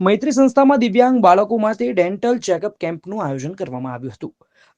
મૈત્રી સંસ્થામાં દિવ્યાંગ બાળકો માટે ડેન્ટલ ચેકઅપ કેમ્પનું આયોજન કરવામાં આવ્યું હતું.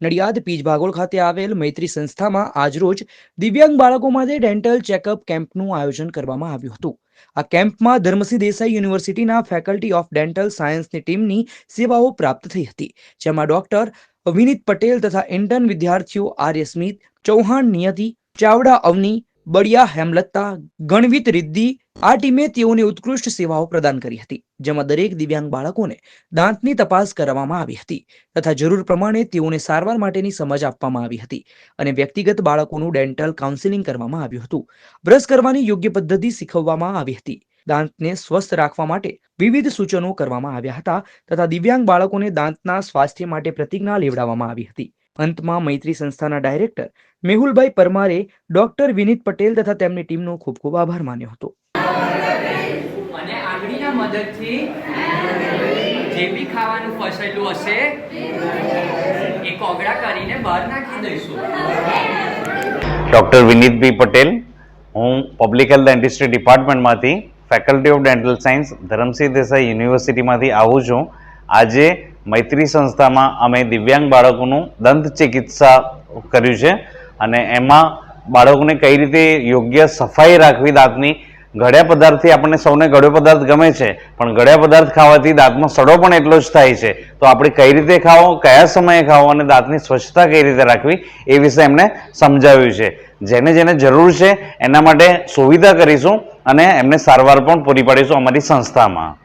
નડિયાદ પીજ ભાગોળ ખાતે આવેલ મૈત્રી સંસ્થામાં આજરોજ દિવ્યાંગ બાળકો માટે ડેન્ટલ ચેકઅપ કેમ્પનું આયોજન કરવામાં આવ્યું હતું. આ કેમ્પમાં ધર્મસિંહ દેસાઈ યુનિવર્સિટીના ફેકલ્ટી ઓફ ડેન્ટલ સાયન્સની ટીમની સેવાઓ પ્રાપ્ત થઈ હતી, જેમાં ડોક્ટર વિનીત પટેલ તથા ઇન્ટર્ન વિદ્યાર્થીઓ આર્ય સ્મિત, ચૌહાણ નિયતિ, ચાવડા અવની, બળિયા હેમલત્તા, ગણવિત રિદ્ધિ આ ટીમે તેઓને ઉત્કૃષ્ટ સેવાઓ પ્રદાન કરી હતી, જેમાં દરેક દિવ્યાંગ બાળકોને દાંતની તપાસ કરવામાં આવી હતી તથા જરૂર પ્રમાણે તેઓને સારવાર માટેની સમજ આપવામાં આવી હતી અને વ્યક્તિગત બાળકોનું ડેન્ટલ કાઉન્સેલિંગ કરવામાં આવ્યું હતું. બ્રશ કરવાની યોગ્ય પદ્ધતિ શીખવવામાં આવી હતી. દાંતને સ્વસ્થ રાખવા માટે વિવિધ સૂચનો કરવામાં આવ્યા હતા તથા દિવ્યાંગ બાળકોને દાંતના સ્વાસ્થ્ય માટે પ્રતિજ્ઞા લેવડાવવામાં આવી હતી. અંતમાં મૈત્રી સંસ્થાના ડાયરેક્ટર મેહુલભાઈ પરમારે ડોક્ટર વિનીત પટેલ તથા તેમની ટીમનો ખૂબ ખૂબ આભાર માન્યો હતો. અને આંગળીના મદદથી જે બી ખાવાનું ફસેલું હશે, એ કોગળા કરીને બહાર નાખી દઈશું. ડૉક્ટર વિનીતભાઈ પટેલ, હું public health dentistry ડિપાર્ટમેન્ટમાંથી faculty of dental science, Dharmsinh Desai યુનિવર્સિટીમાંથી આવું છું. આજે મૈત્રી સંસ્થામાં અમે દિવ્યાંગ બાળકોનું દંત ચિકિત્સા કર્યું છે અને એમાં બાળકોને કઈ રીતે યોગ્ય સફાઈ રાખવી દાંતની ગળ્યા પદાર્થથી આપણને સૌને ઘડ્યો પદાર્થ ગમે છે, પણ ગળ્યા પદાર્થ ખાવાથી દાંતમાં સડો પણ એટલો જ થાય છે. તો આપણે કઈ રીતે ખાવો, કયા સમયે ખાવો અને દાંતની સ્વચ્છતા કઈ રીતે રાખવી, એ વિશે એમને સમજાવ્યું છે. જેને જેને જરૂર છે, એના માટે સુવિધા કરીશું અને એમને સારવાર પણ પૂરી પાડીશું અમારી સંસ્થામાં.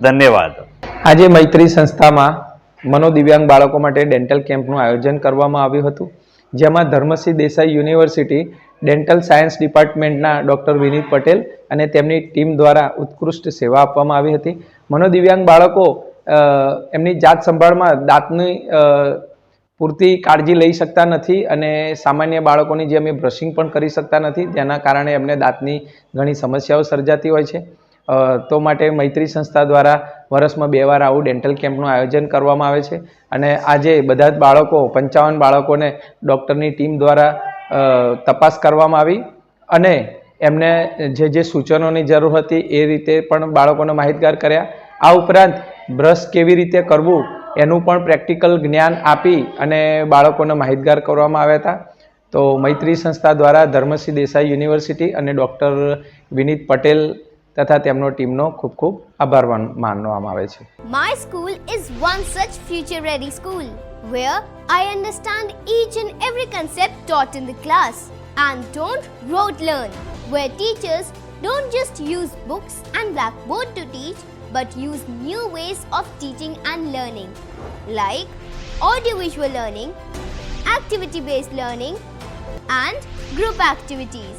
ધન્યવાદ. આજે મૈત્રી સંસ્થામાં મનોદિવ્યાંગ બાળકો માટે ડેન્ટલ કેમ્પનું આયોજન કરવામાં આવ્યું હતું, જેમાં Dharmsinh Desai university dental science ડિપાર્ટમેન્ટના doctor વિનીત પટેલ અને તેમની ટીમ દ્વારા ઉત્કૃષ્ટ સેવા આપવામાં આવી હતી. મનોદિવ્યાંગ બાળકો એમની જાત સંભાળમાં દાંતની પૂરતી કાળજી લઈ શકતા નથી અને સામાન્ય બાળકોની જેમ એ બ્રશિંગ પણ કરી શકતા નથી. જેના કારણે એમને દાંતની ઘણી સમસ્યાઓ સર્જાતી હોય છે. તો માટે મૈત્રી સંસ્થા દ્વારા વર્ષમાં બે વાર આવું ડેન્ટલ કેમ્પનું આયોજન કરવામાં આવે છે. અને આજે બધા જ બાળકો, પંચાવન બાળકોને ડૉક્ટરની ટીમ દ્વારા તપાસ કરવામાં આવી અને એમને જે જે સૂચનોની જરૂર હતી એ રીતે પણ બાળકોને માહિતગાર કર્યા. આ ઉપરાંત બ્રશ કેવી રીતે કરવું એનું પણ પ્રેક્ટિકલ જ્ઞાન આપી અને બાળકોને માહિતગાર કરવામાં આવ્યા હતા. તો મૈત્રી સંસ્થા દ્વારા ધર્મસિંહ દેસાઈ યુનિવર્સિટી અને ડૉક્ટર વિનીત પટેલ તથા તેમનો ટીમનો ખૂબ ખૂબ આભાર માન- માનવામાં આવે છે My school is one such future ready school where I understand each and every concept taught in the class and don't rote learn, where teachers don't just use books and blackboard to teach but use new ways of teaching and learning like audiovisual learning, activity based learning, and group activities,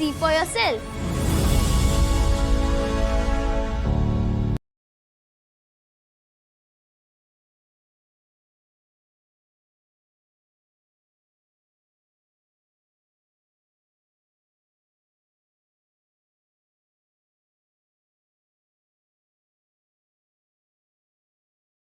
see for yourself.